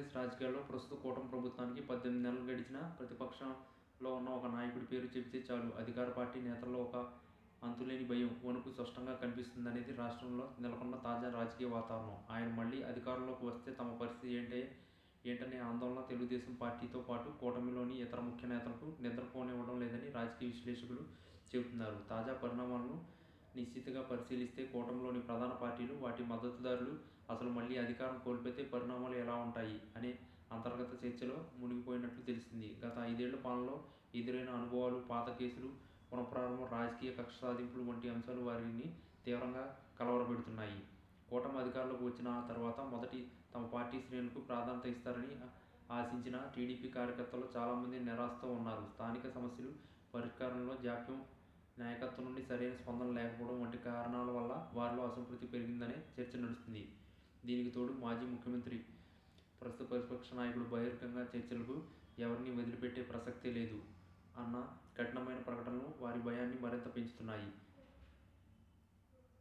ఆంధ్రప్రదేశ్ రాజకీయాల్లో ప్రస్తుత కూటమి ప్రభుత్వానికి పద్దెనిమిది నెలలు గడిచిన ప్రతిపక్షంలో ఉన్న ఒక నాయకుడి పేరు చెబితే చాలు. అధికార పార్టీ నేతల్లో ఒక అంతులేని భయం వణుకు స్పష్టంగా కనిపిస్తుందనేది రాష్ట్రంలో నెలకొన్న తాజా రాజకీయ వాతావరణం. ఆయన మళ్ళీ అధికారంలోకి వస్తే తమ పరిస్థితి ఏంటే ఏంటనే ఆందోళన తెలుగుదేశం పార్టీతో పాటు కూటమిలోని ఇతర ముఖ్య నేతలకు నిద్రపోనివ్వడం లేదని రాజకీయ విశ్లేషకులు చెబుతున్నారు. తాజా పరిణామాలను నిశ్చితగా పరిశీలిస్తే కూటమిలోని ప్రధాన పార్టీలు వాటి మద్దతుదారులు అసలు మళ్ళీ అధికారం కోల్పోతే పరిణామాలు ఎలా ఉంటాయి అనే అంతర్గత చర్చలో మునిగిపోయినట్లు తెలిసింది. గత ఐదేళ్ళ పాలనలో ఎదురైన అనుభవాలు పాత కేసులు పునఃప్రారంభం రాజకీయ కక్ష సాధింపులు వంటి అంశాలు వారిని తీవ్రంగా కలవరపెడుతున్నాయి. కూటమి అధికారంలోకి వచ్చిన తర్వాత మొదటి తమ పార్టీ శ్రేణులకు ప్రాధాన్యత ఇస్తారని ఆశించిన టీడీపీ కార్యకర్తలు చాలామంది నిరాశతో ఉన్నారు. స్థానిక సమస్యలు పరిష్కారంలో జాప్యం నాయకత్వం నుండి సరైన స్పందన లేకపోవడం వంటి కారణాల వల్ల వారిలో అసంతృప్తి పెరిగిందనే చర్చ నడుస్తుంది. దీనికి తోడు మాజీ ముఖ్యమంత్రి ప్రస్తుత ప్రతిపక్ష నాయకుడు బహిరంగంగా చర్చలకు ఎవరిని వదిలిపెట్టే ప్రసక్తే లేదు అన్న కఠినమైన ప్రకటనలు వారి భయాన్ని మరింత పెంచుతున్నాయి.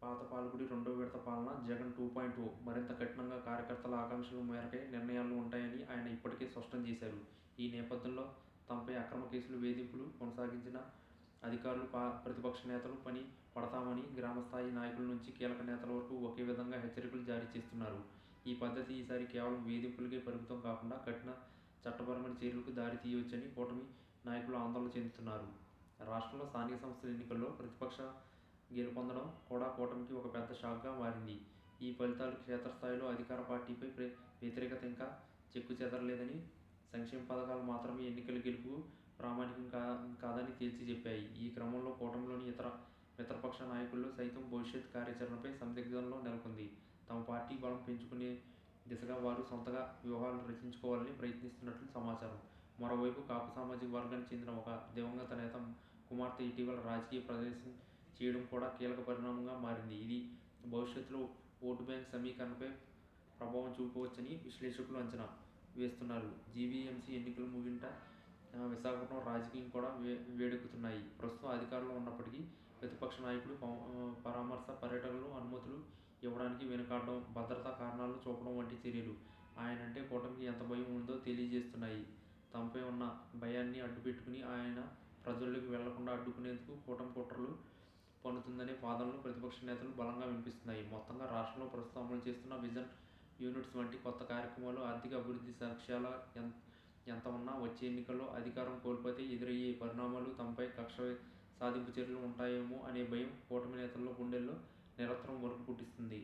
పాత పాలకుడి రెండో విడత పాలన జగన్ టూ పాయింట్ ఓ మరింత కఠినంగా కార్యకర్తల ఆకాంక్షల మేరకే నిర్ణయాలు ఉంటాయని ఆయన ఇప్పటికే స్పష్టం చేశారు. ఈ నేపథ్యంలో తమపై అక్రమ కేసులు వేధింపులు కొనసాగించిన అధికారులు పా ప్రతిపక్ష నేతలు పని పడతామని గ్రామస్థాయి నాయకుల నుంచి కీలక నేతల వరకు ఒకే విధంగా హెచ్చరికలు జారీ చేస్తున్నారు. ఈ పద్ధతి ఈసారి కేవలం వేధింపులకే పరిమితం కాకుండా కఠిన చట్టపరమైన చర్యలకు దారి తీయవచ్చని కూటమి నాయకులు ఆందోళన చెందుతున్నారు. రాష్ట్రంలో స్థానిక సంస్థల ఎన్నికల్లో ప్రతిపక్ష గెలుపొందడం కూడా కూటమికి ఒక పెద్ద షాక్గా మారింది. ఈ ఫలితాలు క్షేత్రస్థాయిలో అధికార పార్టీపై వ్యతిరేకత ఇంకా చెక్కు చెదరలేదని సంక్షేమ పథకాలు మాత్రమే ఎన్నికల గెలుపు ప్రామాణికం కా కాదని తేల్చి చెప్పాయి. ఈ క్రమంలో కూటమిలోని ఇతర మిత్రపక్ష నాయకుల్లో సైతం భవిష్యత్ కార్యాచరణపై సందిగ్ధంలో నెలకొంది. తమ పార్టీ బలం పెంచుకునే దిశగా వారు సొంతగా వ్యూహాలు రచించుకోవాలని ప్రయత్నిస్తున్నట్లు సమాచారం. మరోవైపు కాపు సామాజిక వర్గానికి చెందిన ఒక దివంగత నేత కుమార్తె ఇటీవల రాజకీయ ప్రవేశం చేయడం కూడా కీలక పరిణామంగా మారింది. ఇది భవిష్యత్తులో ఓటు బ్యాంక్ సమీకరణపై ప్రభావం చూపవచ్చని విశ్లేషకులు అంచనా వేస్తున్నారు. జీవీఎంసీ ఎన్నికలు ముగింట విశాఖపట్నం రాజకీయం కూడా వే వేడెక్కుతున్నాయి. ప్రస్తుతం అధికారంలో ఉన్నప్పటికీ ప్రతిపక్ష నాయకులు పరామర్శ పర్యటనలు అనుమతులు ఇవ్వడానికి వెనుకాడడం భద్రతా కారణాలు చూపడం వంటి చర్యలు ఆయన అంటే కూటమికి ఎంత భయం ఉందో తెలియజేస్తున్నాయి. తమపై ఉన్న భయాన్ని అడ్డుపెట్టుకుని ఆయన ప్రజల్లోకి వెళ్ళకుండా అడ్డుకునేందుకు కూటమి కుట్రలు పన్నుతుందనే వాదనలు ప్రతిపక్ష నేతలు బలంగా వినిపిస్తున్నాయి. మొత్తంగా రాష్ట్రంలో ప్రస్తుతం అమలు చేస్తున్న విజన్ యూనిట్స్ వంటి కొత్త కార్యక్రమాలు ఆర్థిక అభివృద్ధి సాక్ష్యాల ఎంత ఎంత ఉన్నా వచ్చే ఎన్నికల్లో అధికారం కోల్పోతే ఎదురయ్యే పరిణామాలు తమపై కక్ష సాధింపు చర్యలు ఉంటాయేమో అనే భయం కూటమి నేతల్లో గుండెల్లో నిరంతరం వణుకు పుట్టిస్తుంది.